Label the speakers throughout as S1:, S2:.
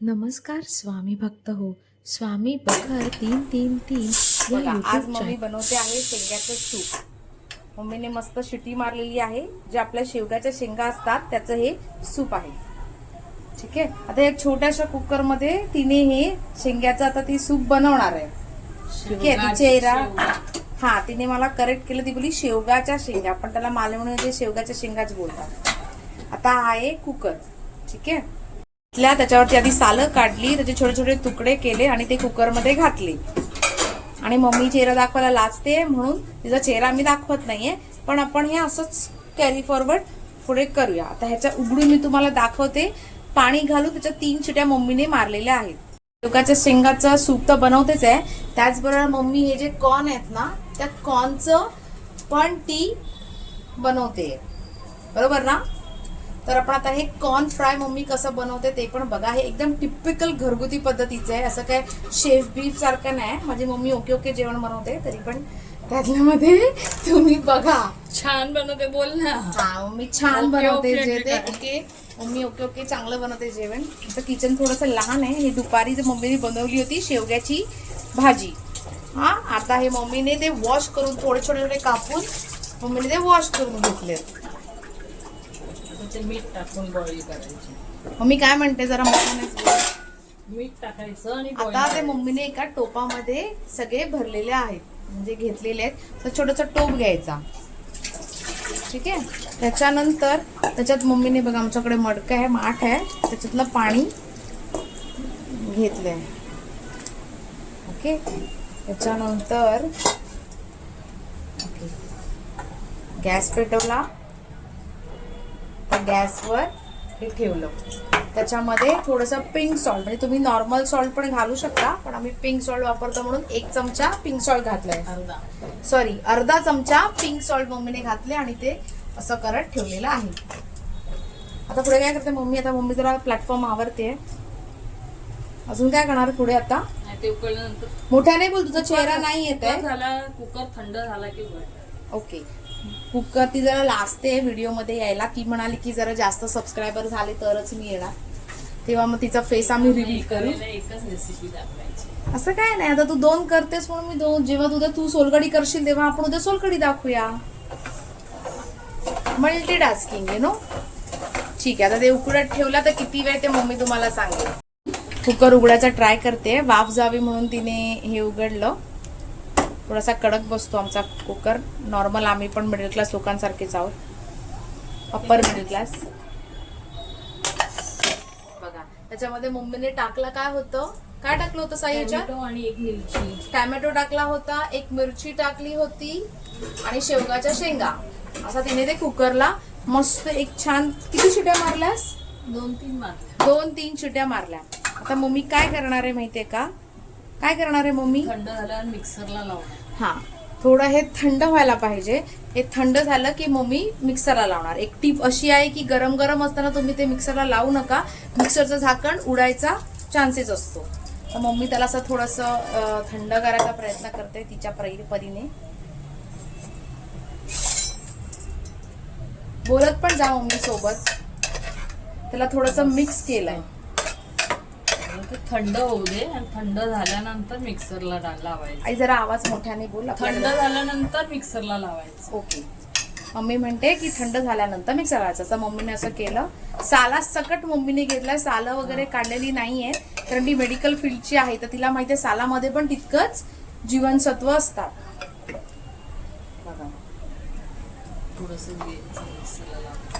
S1: नमस्कार स्वामी भक्त हो. स्वामी बखर तीन तीन तीन या
S2: बघा, आज मम्मी बनवते आहे शेंग्याचं सूप. मम्मीने मस्त शिटी मारलेली आहे जे आपल्या शेवग्याच्या शेंगा असतात त्याचं हे सूप आहे. ठीक आहे? आता एक छोट्याशा कुकरमध्ये तिने हे शेंग्याचं आता ती सूप बनवणार आहे. ठीक आहे? ती चेहरा हा तिने मला करेक्ट केलं. ती बोली शेवगाच्या शेंगा. पण त्याला मालवणी शेवगाच्या शेंगाच बोलतात. आता हा आहे कुकर. ठीक आहे? त्याच्यावरती आधी सालं काढली त्याचे छोटे छोटे तुकडे केले आणि ते कुकरमध्ये घातले. आणि मम्मी चेहरा दाखवायला लाजते म्हणून तिचा चेहरा मी दाखवत नाहीये. पण आपण हे असंच कॅरी फॉरवर्ड पुढे करूया. आता ह्याच्या उघडून मी तुम्हाला दाखवते. पाणी घालून त्याच्या तीन चिट्या मम्मीने मारलेल्या आहेत. लोकांच्या शेंगाचं सूप तर बनवतेच आहे. त्याचबरोबर मम्मी हे जे कॉर्न आहेत ना त्या कॉर्नचं पण ती बनवते. बरोबर ना? तर आपण आता हे कॉर्न फ्राय मम्मी कसं बनवते ते पण बघा. हे एकदम टिपिकल घरगुती पद्धतीचं आहे. असं काय शेफ बीफ सारखं नाही. माझी मम्मी ओके ओके जेवण बनवते तरी पण त्यातल्यामध्ये तुम्ही बघा.
S3: छान बनवते बोल ना.
S2: हा मम्मी छान बनवते
S3: ओके,
S2: जे ते
S3: okay.
S2: Okay mummy okay okay चांगलं बनवते जेवण. तर किचन थोडंसं लहान आहे. हे दुपारी मम्मीने बनवली होती शेवग्याची भाजी. हा आता हे मम्मीने ते वॉश करून थोडे छोटे छोटे कापून मम्मीने ते वॉश करून घेतले
S3: त्याचे मीठ टाकून बॉईल करायची.
S2: मम्मी काय म्हणते जरा मम्मीनेच बोल.
S3: मीठ टाकायचं आणि boil
S2: आता ते
S3: करायचं.
S2: मम्मीने एका टोपामध्ये सगळे भरलेले आहेत म्हणजे घेतलेले आहेत. तर छोटासा टोप घ्यायचा. ठीक आहे? त्याच्यानंतर त्याच्यात मम्मीने बघा आमच्याकडे मडकं आहे माठ आहे. त्याच्यातलं पाणी घेतलंय. ओके? त्याच्यानंतर ओके. गॅस पेटवला. गॅसवर हे ठेवलं. त्याच्यामध्ये थोडंसं पिंक सॉल्ट म्हणजे तुम्ही नॉर्मल सॉल्ट पण घालू शकता पण आम्ही पिंक सॉल्ट वापरतो म्हणून एक चमचा पिंक सॉल्ट घातलाय.
S3: अर्धा.
S2: सॉरी अर्धा चमचा पिंक सॉल्ट मम्मीने घातले आणि ते असं करत ठेवलेलं आहे. आता पुढे काय करते मम्मी? आता मम्मी जरा प्लॅटफॉर्म आवरते. अजून काय करणार पुढे आता?
S3: नाही ते उकळल्यानंतर
S2: मोठ्याने बोल तुझा चेहरा नाही येत आहे.
S3: झाला कुकर थंड झाला की
S2: ओके कुकर ती जरा लाजते व्हिडिओमध्ये यायला. ती म्हणाली की जरा जास्त सबस्क्रायबर झाले तरच मी येणार. तेव्हा मग तिचा फेस आम्ही रिव्हील करू.
S3: करायला एकच रेसिपी दाखवायची.
S2: असं काय नाही आता तू दोन करतेस म्हणून मी दोन जेव्हा उद्या तू सोलकडी करशील तेव्हा आपण उद्या सोलकडी दाखवूया. मल्टी टास्किंग आहे नो ठीक आहे आता ते उकडत ठेवला तर किती वेळ ते मम्मी तुम्हाला सांगेल. कुकर उघडायचा ट्राय करते. वाफ जावी म्हणून तिने हे उघडलं. थोडासा कडक बसतो आमचा कुकर. नॉर्मल आम्ही पण मिडल क्लास लोकांसारखेच आहोत. अप्पर मिडल क्लास बघा त्याच्यामध्ये मम्मीने टाकलं काय होतं? काय टाकलं होतं साई याच्यात?
S3: आणि एक मिरची.
S2: टॅमॅटो टाकला होता एक मिरची टाकली होती आणि शेवगाच्या शेंगा. असा तिने ते कुकरला मस्त एक छान किती शिट्या मारल्यास?
S3: दोन तीन मारले
S2: दोन तीन शिट्या मारल्या. आता मम्मी काय करणार आहे माहितीये का? काय करणार आहे मम्मी?
S3: थंड झाल्यावर मिक्सरला लावणार.
S2: हा. थोडं हे थंड व्हायला पाहिजे. हे थंड झालं की मम्मी मिक्सरला लावणार. एक टीप अशी आहे की गरम गरम असताना तुम्ही ते मिक्सरला लावू नका. मिक्सरचं झाकण उडायचा चान्सेस असतो. तर मम्मी त्याला असं थोडंसं थंड करायचा प्रयत्न करते तिच्या परी परीने. बोलत पण जा मम्मी सोबत. त्याला थोडंसं मिक्स केलंय.
S3: ते थंड होऊ दे आणि थंड झाल्यानंतर मिक्सरला लावायचं.
S2: आई जरा आवाज मोठ्याने बोल
S3: थंड झाल्यानंतर मिक्सरला लावायचं.
S2: ओके. मम्मी म्हणते की थंड झाल्यानंतर मिक्सर लावायचं. तर मम्मीने असं केलं. साला सकट मम्मीने घेतलाय. सालं वगैरे काढलेली नाहीये. कारण ती मेडिकल फील्डची आहे. तर तिला माहितीये सालामध्ये पण तितकंच जीवनसत्व असतात. बघा.
S3: थोडस मिक्सरला लावायचं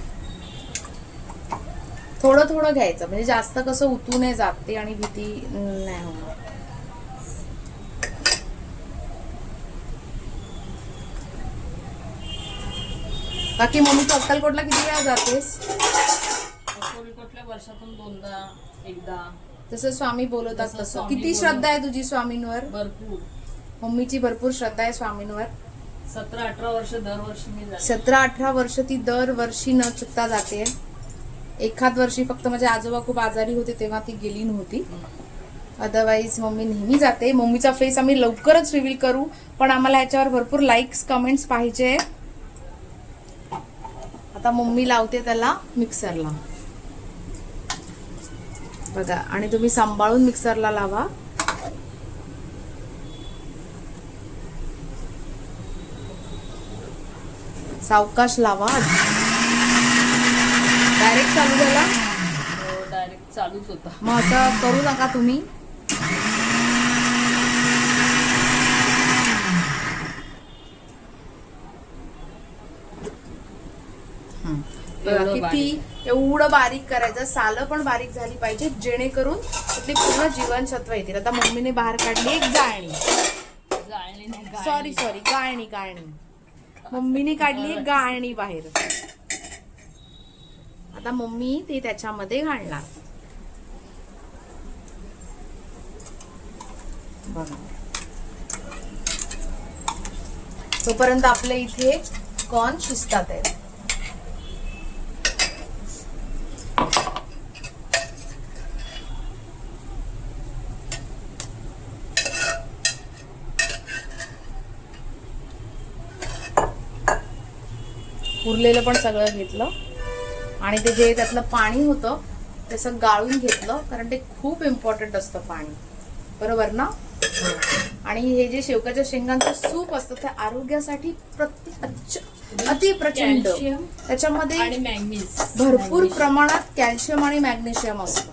S2: थोडं थोडं घ्यायचं. म्हणजे जास्त कसं उतू नाही जात ते आणि भीती नाही होणार. बाकी मम्मी तू अक्कलकोटला किती वेळा जातेस?
S3: कोणत्या वर्षातून दोनदा एकदा.
S2: जसं स्वामी बोलवतात तसं. किती श्रद्धा आहे तुझी स्वामींवर?
S3: भरपूर.
S2: मम्मीची भरपूर श्रद्धा आहे स्वामींवर.
S3: सतरा अठरा वर्ष दरवर्षी
S2: सतरा अठरा वर्ष ती दरवर्षी न चुकता जाते. एखाद वर्षी फक्त माझे आजोबा खूप आजारी होते तेव्हा ती गेली नव्हती. अदरवाईज मम्मी नेहमी जाते. मम्मीचा फेस आम्ही लवकरच रिव्हील करू. पण आम्हाला याच्यावर भरपूर लाईक्स कमेंट्स पाहिजे. आता मम्मी लावते त्याला मिक्सरला बघा आणि तुम्ही सांभाळून मिक्सरला लावा. सावकाश लावा. डायरेक्ट चालू झाला?
S3: डायरेक्ट चालूच होता.
S2: मग असं करू नका तुम्ही. किती एवढं बारीक करायचं. सालं पण बारीक झाली पाहिजे जेणेकरून त्यातली पूर्ण जीवनसत्व येतील. आता मम्मीने बाहेर काढली एक
S3: जाळणी. गाळणी.
S2: Sorry sorry गाळणी. गाळणी मम्मीने काढली एक गाळणी बाहेर. आता मम्मी ते त्याच्यामध्ये घालणार. बघा. तोपर्यंत आपल्या इथे कॉर्न शिजतात आहेत. उरलेलं पण सगळं घेतलं. आणि ते जे त्यातलं पाणी होतं ते सगळं गाळून घेतलं कारण ते खूप इम्पॉर्टंट असतं पाणी. बरोबर ना? आणि हे जे शेवगाच्या शेंगांचं सूप असतं ते आरोग्यासाठी अति प्रचंड त्याच्यामध्ये
S3: आणि मॅग्नीज.
S2: भरपूर प्रमाणात कॅल्शियम आणि मॅग्नेशियम असतं.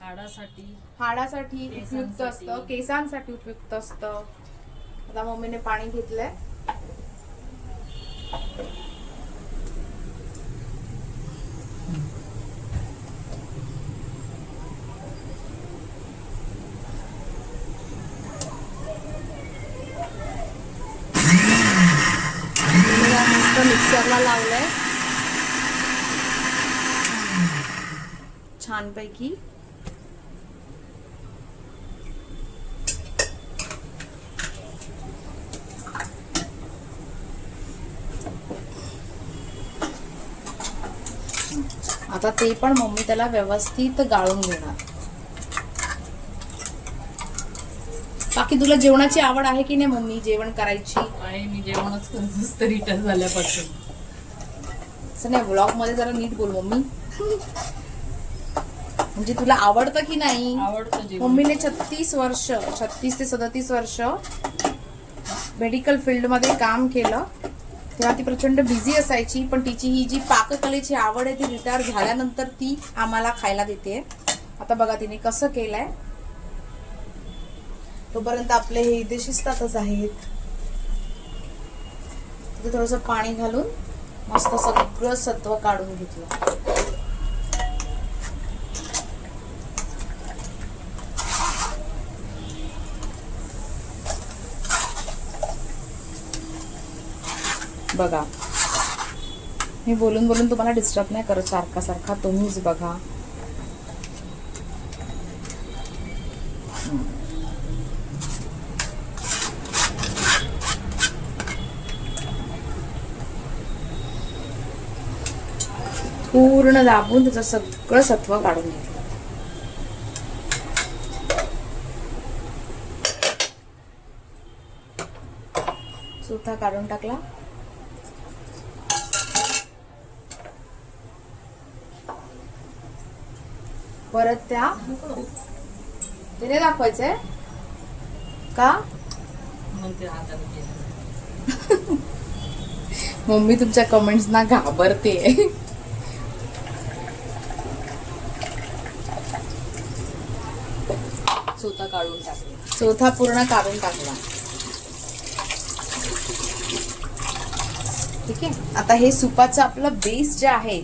S3: हाडासाठी.
S2: हाडासाठी उपयुक्त. असतं केसांसाठी उपयुक्त असतं. आता मम्मीने पाणी घेतलंय. मस्त मिक्सरला लावलंय. छानपैकी. आता ते पण मम्मी त्याला व्यवस्थित गाळून घेणार. बाकी तुला जेवणाची आवड आहे की नाही मम्मी? जेवण करायची?
S3: आणि मी जेवणच रिटर्न झाल्यापासून.
S2: असं नाही व्लॉगमध्ये जरा नीट बोल मम्मी. म्हणजे तुला आवडतं की नाही?
S3: आवडतं जेवण.
S2: मम्मीने छत्तीस वर्ष छत्तीस ते सदतीस वर्ष मेडिकल फील्डमध्ये काम केलं. तेव्हा ती प्रचंड बिझी असायची पण तिची ही जी पाककलेची आवड आहे ती रिटायर झाल्यानंतर ती आम्हाला खायला देते. आता बघा तिने कसं केलंय. तोपर्यंत आपले हे इथे शिजतातच आहेत. तिथे थोडस पाणी घालून मस्त सगळं सत्व काढून घेतलं. बघा. मी बोलून बोलून तुम्हाला डिस्टर्ब नाही करत सारखा सारखा तुम्हीच बघा. पूर्ण दाबून त्याचं सगळं सत्व काढून घेतलं. सुता काढून टाकला. परत त्या तिने दाखवायचंय का. मम्मी तुमच्या कमेंट्स ना घाबरते.
S3: काढून टाकले.
S2: चौथा पूर्ण काढून टाकला. ठीक आहे? आता हे सुपाचं आपलं बेस जे आहे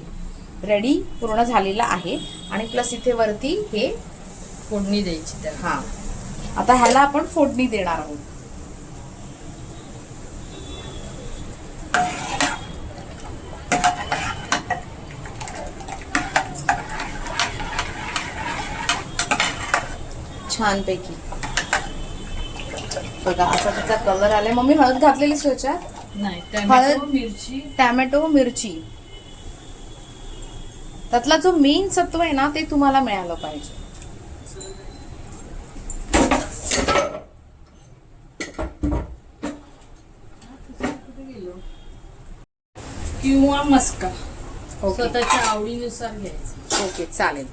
S2: रेडी पूर्ण झालेला आहे. आणि प्लस इथे वरती हे
S3: फोडणी द्यायची त्याला.
S2: हा. आता ह्याला आपण फोडणी देणार आहोत. छानपैकी. बघा असा त्याचा कलर आलाय. मम्मी हळद घातलेली ह्याच्यात हळद-
S3: मिरची.
S2: टॅमॅटो मिरची. त्यातला जो मेन सत्व आहे ना ते तुम्हाला मिळालं पाहिजे.
S3: किंवा मस्का. स्वतःच्या आवडीनुसार घ्यायचं.
S2: ओके चालेल.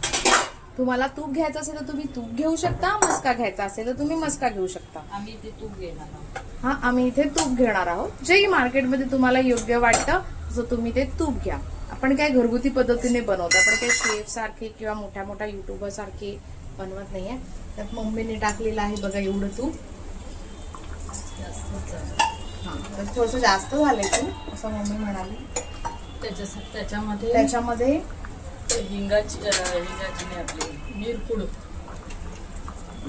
S2: तुम्हाला तूप घ्यायचं असेल तर तुम्ही तूप घेऊ शकता मस्का घ्यायचा असेल तर तुम्ही मस्का घेऊ शकता.
S3: आम्ही ते तूप घेणार आहोत.
S2: हा आम्ही इथे तूप घेणार आहोत. जेही मार्केटमध्ये तुम्हाला योग्य वाटतं तसं तुम्ही ते तूप घ्या. आपण काय घरगुती पद्धतीने बनवतो आपण काय शेफ सारखे किंवा मोठ्या मोठ्या युट्यूबर सारखे बनवत नाहीये. त्यात मम्मीने टाकलेलं आहे बघा एवढं तूप. हा तर थोडंसं जास्त झालंय तूप असं मम्मी म्हणाली.
S3: त्याच्या त्याच्यामध्ये
S2: त्याच्यामध्ये
S3: हिंगाची हिंगाची नाही आपली. मिरपूड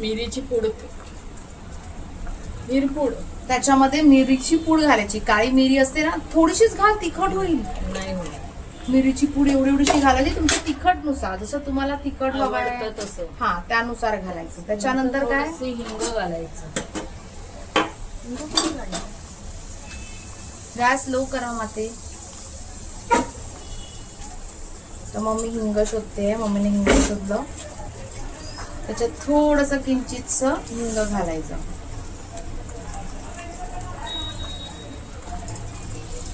S3: मिरीची पूड. मिरपूड
S2: त्याच्यामध्ये मिरीची पूड घालायची. काळी मिरी असते ना थोडीशीच घाल तिखट होईल.
S3: नाही होणार.
S2: मिरीची पूड एवढी एवढीशी घालायची तुमच्या तिखटनुसार. जसं तुम्हाला तिखट हवं आहे
S3: आवडतं तसं.
S2: हा त्यानुसार घालायचं. त्याच्यानंतर काय?
S3: थोडंसं हिंग घालायचं.
S2: गॅस लो करा माते. तर मम्मी हिंग शोधते मम्मीने हिंग शोधलं. त्याच्यात थोडस किंचितच हिंग घालायचं.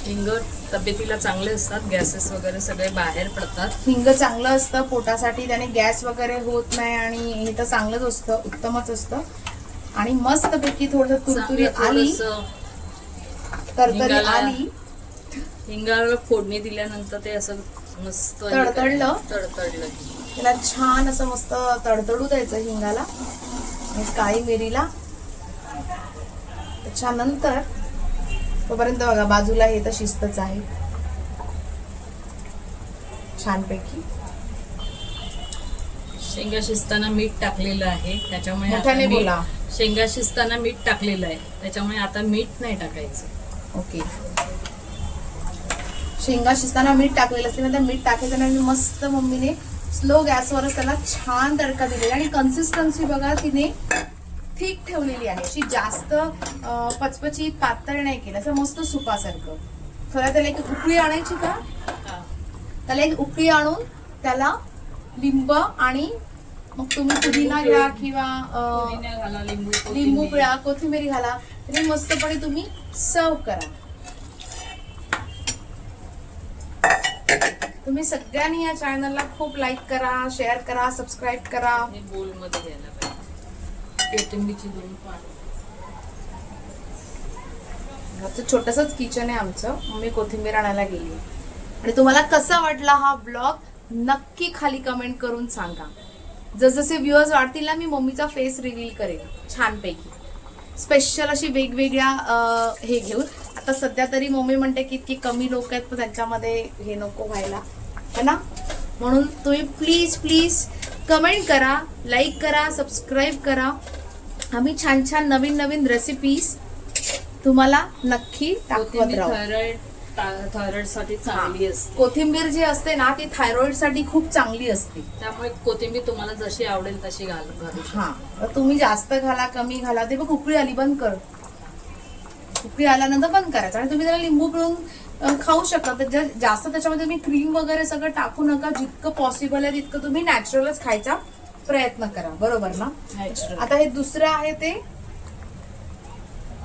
S3: हिंग तब्येतीला चांगले असतात गॅसेस वगैरे सगळे बाहेर पडतात.
S2: हिंग चांगलं असतं पोटासाठी त्याने गॅस वगैरे होत नाही आणि हे तर चांगलंच असतं उत्तमच असतं. आणि मस्तपैकी थोडस तुरतुरी आली तरतरी
S3: हिंगाला-
S2: आली.
S3: हिंगाला फोडणी दिल्यानंतर ते असं मस्त
S2: तडतडलं?
S3: तडतडलं.
S2: त्याला छान असं मस्त तडतडू द्यायचं हिंगाला आणि काळी मिरीला. त्याच्यानंतर तोपर्यंत बघा बाजूला हे तर शिस्तच आहे. छानपैकी.
S3: शेंगा शिजताना मीठ टाकलेलं आहे. त्याच्यामुळे
S2: बोला.
S3: शेंगा शिजताना मीठ टाकलेलं आहे. त्याच्यामुळे आता मीठ नाही टाकायचं.
S2: ओके. शेंगा शिजताना मीठ टाकलेलं असते ना त्या मीठ टाकायचं आणि मस्त मम्मीने स्लो गॅसवरच त्याला छान तडका दिलेला आणि कन्सिस्टन्सी बघा तिने थिक ठेवलेली आहे. अशी जास्त पचपचीत पातळ नाही केलं. असं मस्त सुपासारखं. थोड्या त्याला एक उकळी आणायची का? त्याला एक उकळी आणून त्याला लिंब आणि मग तुम्ही पुदिना घ्या किंवा
S3: लिंबू
S2: लिंबू
S3: कोथिंबीर.
S2: पिळा कोथिंबीर घाला. मस्तपणे तुम्ही सर्व करा. तुम्ही सगळ्यांनी या चॅनलला खूप लाईक करा शेअर करा सबस्क्राईब करा.
S3: हे बोलमध्ये घ्यायला पाहिजे. कोथिंबीरची दोन पानं.
S2: घरचं छोटसच किचन आहे आमचं. मम्मी कोथिंबीर आणायला गेली. आणि तुम्हाला कसा वाटला हा ब्लॉग नक्की खाली कमेंट करून सांगा. जसजसे व्ह्युअर्स वाढतील ना मी मम्मीचा फेस रिव्हील करेन. छानपैकी. स्पेशल अशी वेगवेगळ्या हे घेऊन. आता सध्या तरी मम्मी म्हणते की इतकी कमी लोक आहेत पण त्यांच्यामध्ये हे नको व्हायला. है ना? म्हणून तुम्ही प्लीज प्लीज कमेंट करा लाईक करा सबस्क्राईब करा. आम्ही छान छान नवीन नवीन रेसिपीज तुम्हाला नक्की दाखवत राहू.
S3: थायरॉइड थायरॉइडसाठी चांगली असते.
S2: कोथिंबीर जी असते ना ती थायरॉइडसाठी खूप चांगली असते.
S3: त्यामुळे कोथिंबीर तुम्हाला जशी आवडेल तशी घाल घालू.
S2: हा. तुम्ही जास्त घाला कमी घाला. ते बघ उकळी आली बंद कर. उकळी आल्यानंतर बंद करायचं. आणि तुम्ही त्याला लिंबू पिळून खाऊ शकता. तर जास्त त्याच्यामध्ये तुम्ही क्रीम वगैरे सगळं टाकू नका. जितकं पॉसिबल आहे तितकं तुम्ही नॅचरलच खायचा प्रयत्न करा. बरोबर ना. आता हे दुसरं आहे ते?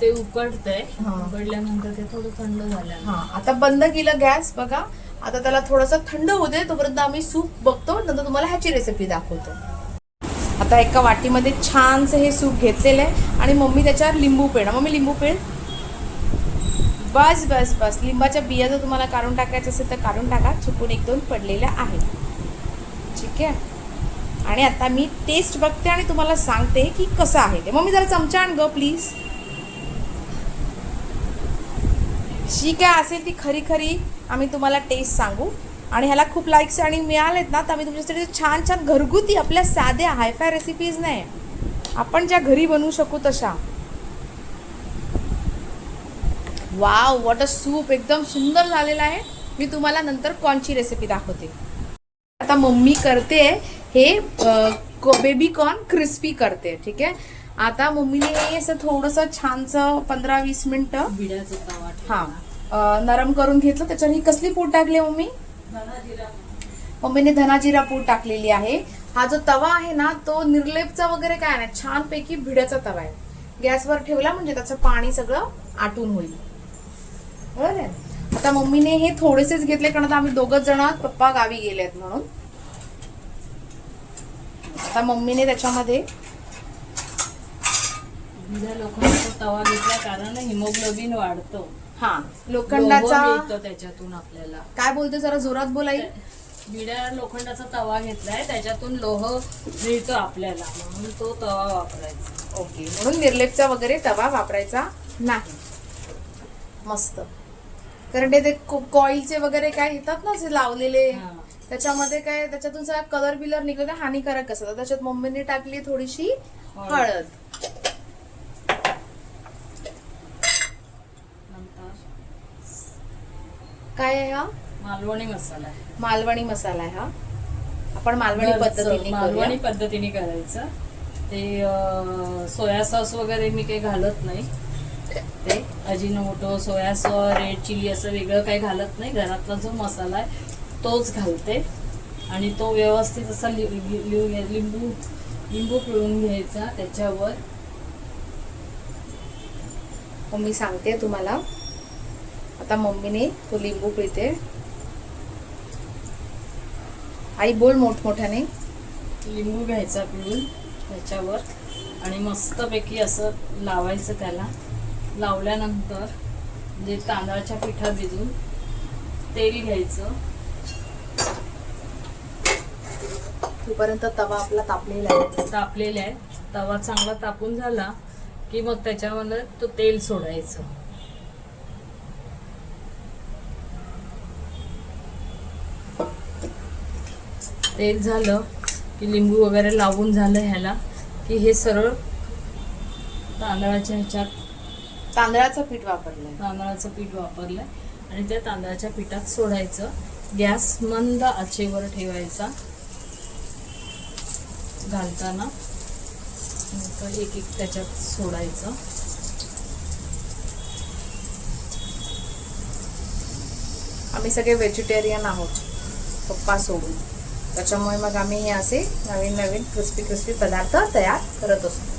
S3: ते उकडतंय. उकडल्यानंतर ते थोडं थंड झालं
S2: हा. आता बंद केलं गॅस बघा. आता त्याला थोडंसं थंड होऊ दे. तोपर्यंत आम्ही सूप बघतो. नंतर तुम्हाला ह्याची रेसिपी दाखवतो. आता एका वाटीमध्ये छानसं हे सूप घेतलेलं आहे. आणि मम्मी त्याच्यावर लिंबू पिळणं मम्मी लिंबू पिळ. बस बस बस. लिंबाच्या बिया जर तुम्हाला काढून टाकायचं असेल तर काढून टाका. चुकून एक दोन पडलेल्या आहेत. ठीक आहे? आणि आता मी टेस्ट बघते आणि तुम्हाला सांगते की कसं आहे ते. मग मी जरा चमचा आण ग प्लीज जी काय असेल ती खरी खरी आम्ही तुम्हाला टेस्ट सांगू. आणि ह्याला खूप लाईक्स आणि मिळालेत ना तर आम्ही तुमच्यासाठी छान छान घरगुती आपल्या साध्या हायफाय रेसिपीज नाही आपण ज्या घरी बनवू शकू तशा वाव वॉट अ सूप एकदम सुंदर झालेला आहे. मी तुम्हाला नंतर कॉर्नची रेसिपी दाखवते. आता मम्मी करते हे बेबी कॉर्न क्रिस्पी करते ठीक आहे? आता मम्मीने हे असं थोडंसं छानसं पंधरा वीस मिनटं हां हा नरम करून घेतलं. त्याच्यावर ही कसली पूड टाकली मम्मी? मम्मीने धनाजिरा पूड टाकलेली आहे. हा जो तवा आहे ना तो निर्लेपचा वगैरे काय नाही. छानपैकी भिड्याचा तवा आहे. गॅसवर ठेवला म्हणजे त्याचं पाणी सगळं आटून होईल. बरोबर आहे आता मम्मीने हे थोडेसेच घेतले कारण आता आम्ही दोघच जण पप्पा गावी गेलेत म्हणून. आता मम्मीने त्याच्यामध्ये
S3: लोखंडाचा तवा घेतला कारण हिमोग्लोबिन वाढतो.
S2: हा लोखंडाचा
S3: मिळतं त्याच्यातून आपल्याला.
S2: काय बोलते जरा जोरात बोलाई
S3: बिड्या लोखंडाचा तवा घेतलाय त्याच्यातून लोह मिळतो आपल्याला म्हणून तो तवा वापरायचा.
S2: ओके म्हणून निर्लेपचा वगैरे तवा वापरायचा नाही. मस्त. कारण ते- कॉईलचे वगैरे काय येतात ना जे लावलेले. त्याच्यामध्ये काय त्याच्यातून सगळा कलर बिलर निघतो हानिकारक असतं त्याच्यात मम्मीने टाकली थोडीशी
S3: हळद.
S2: काय आहे हा?
S3: मालवणी मसाला
S2: मालवणी मसाला आहे हा. आपण मालवणी पद्धतीने
S3: मालवणी. पद्धतीने करायचं. ते सोया सॉस वगैरे मी काही घालत नाही. ते Ajinomoto soya sauce red chilli असं वेगळं काही घालत नाही. घरातला जो मसाला आहे तोच घालते. आणि तो व्यवस्थित असा लि- लि- लि- लिंबू लिंबू पिळून घ्यायचा त्याच्यावर.
S2: मम्मी सांगते तुम्हाला. आता मम्मीने तो लिंबू पिळते. आई बोल मोठमोठ्याने.
S3: लिंबू घ्यायचा पिळून त्याच्यावर. आणि मस्तपैकी असं लावायचं त्याला. लावल्यानंतर जे तांदळाच्या पिठात भिजून तेल घ्यायचं.
S2: तोपर्यंत तवा आपला तापलेला आहे.
S3: तापलेले आहे. तवा चांगला तापून झाला की मग त्याच्यामध्ये तो तेल सोडायचं. तेल झालं की लिंबू वगैरे लावून झालं ह्याला की हे सरळ तांदळाच्या ह्याच्यात
S2: तांदळाचं पीठ वापरलंय.
S3: तांदळाचं पीठ वापरलंय. आणि त्या तांदळाच्या पिठात सोडायचं. गॅस मंद आचेवर ठेवायचा. घालताना एक एक त्याच्यात सोडायचं.
S2: आम्ही सगळे व्हेजिटेरियन आहोत. पप्पा सोडून. त्याच्यामुळे मग आम्ही हे असे नवीन नवीन क्रिस्पी क्रिस्पी पदार्थ तयार करत असतो.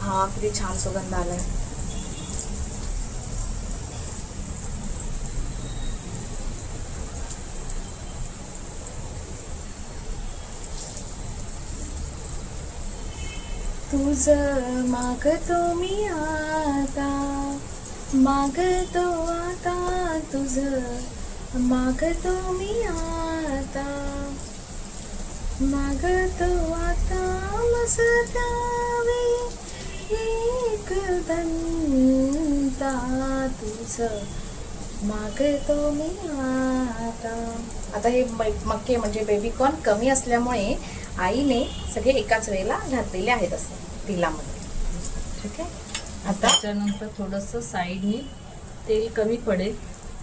S2: हा किती छान सुगंध आलाय. तुझ मागतो मी आता मागतो आता तुझ मागतो मी आता मागतो आता मसता. दंता तुझ. मागतो मी आता. आता हे मक्के म्हणजे बेबी कॉर्न कमी असल्यामुळे आईने सगळे एकाच वेळेला घातलेले आहेत असं तेलामध्ये. ठीक आहे आता
S3: त्याच्यानंतर थोडंसं साईडनी तेल कमी पडेल.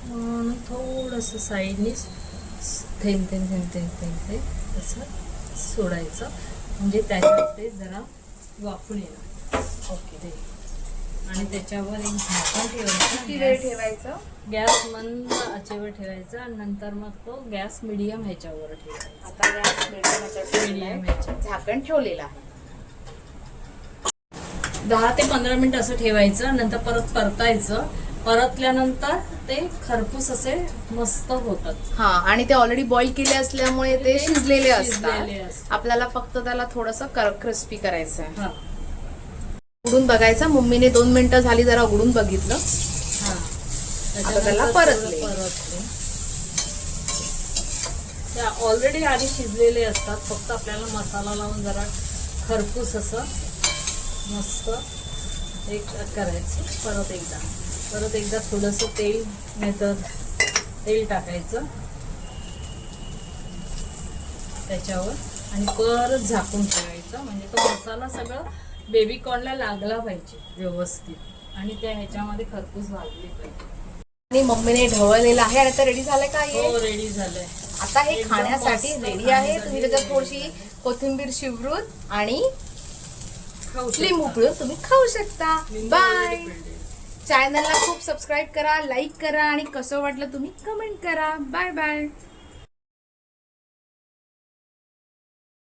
S3: म्हणून थोडंसं साईडनी थेंब थेंब थेंब थेंब थेंब थेंब असं सोडायचं. म्हणजे त्याच्यात ते जरा वाफून येणार.
S2: ओके
S3: ते आणि त्याच्यावर एक झाकण
S2: किती वेळ
S3: ठेवायचं
S2: ठेवायचं?
S3: गॅस मंद आचेवर ठेवायचा आणि नंतर मग तो गॅस मिडियम ह्याच्यावर ठेवायचा.
S2: आता गॅस medium
S3: Medium
S2: याच्यावर
S3: याच्यावर.
S2: झाकण ठेवलेलं आहे.
S3: दहा ते पंधरा मिनिट असं ठेवायचं नंतर परत परतायचं. परतल्यानंतर ते खरपूस असे मस्त होतात.
S2: हा आणि ते ऑलरेडी बॉईल केले असल्यामुळे ते
S3: ते
S2: शिजलेले
S3: शिजलेले
S2: असतात.
S3: असतात.
S2: आपल्याला फक्त त्याला थोडस क्रिस्पी करायचं आहे
S3: हा.
S2: उघडून बघायचं. मम्मीने दोन मिनिटं झाली जरा उघडून बघितलं.
S3: हा.
S2: आता त्याला परतले.
S3: त्या ऑलरेडी आधी शिजलेले असतात. फक्त आपल्याला मसाला लावून जरा खरपूस असं मस्त एक करायचं. परत एकदा. परत एकदा थोडंसं तेल नाहीतर तेल टाकायचं. त्याच्यावर. आणि परत झाकून ठेवायचं. म्हणजे तो मसाला सगळं बेबी कॉर्नला लागला पाहिजे व्यवस्थित. आणि त्या ह्याच्यामध्ये खरपूस भाजली पाहिजे.
S2: आणि मम्मीने ढवळलेलं आहे. आणि आता रेडी झालंय का हे?
S3: हो रेडी झालंय.
S2: आता हे
S3: एकदम
S2: खाण्यासाठी
S3: मस्त
S2: रेडी आहे. तुम्ही त्याच्यात थोडीशी. कोथिंबीर शिवरून आणि
S3: खाऊ शकता.
S2: लिंबू पिळून तुम्ही खाऊ शकता. बाय. चॅनलला खूप सबस्क्राईब करा लाईक करा आणि कसं वाटलं तुम्ही कमेंट करा. Bye bye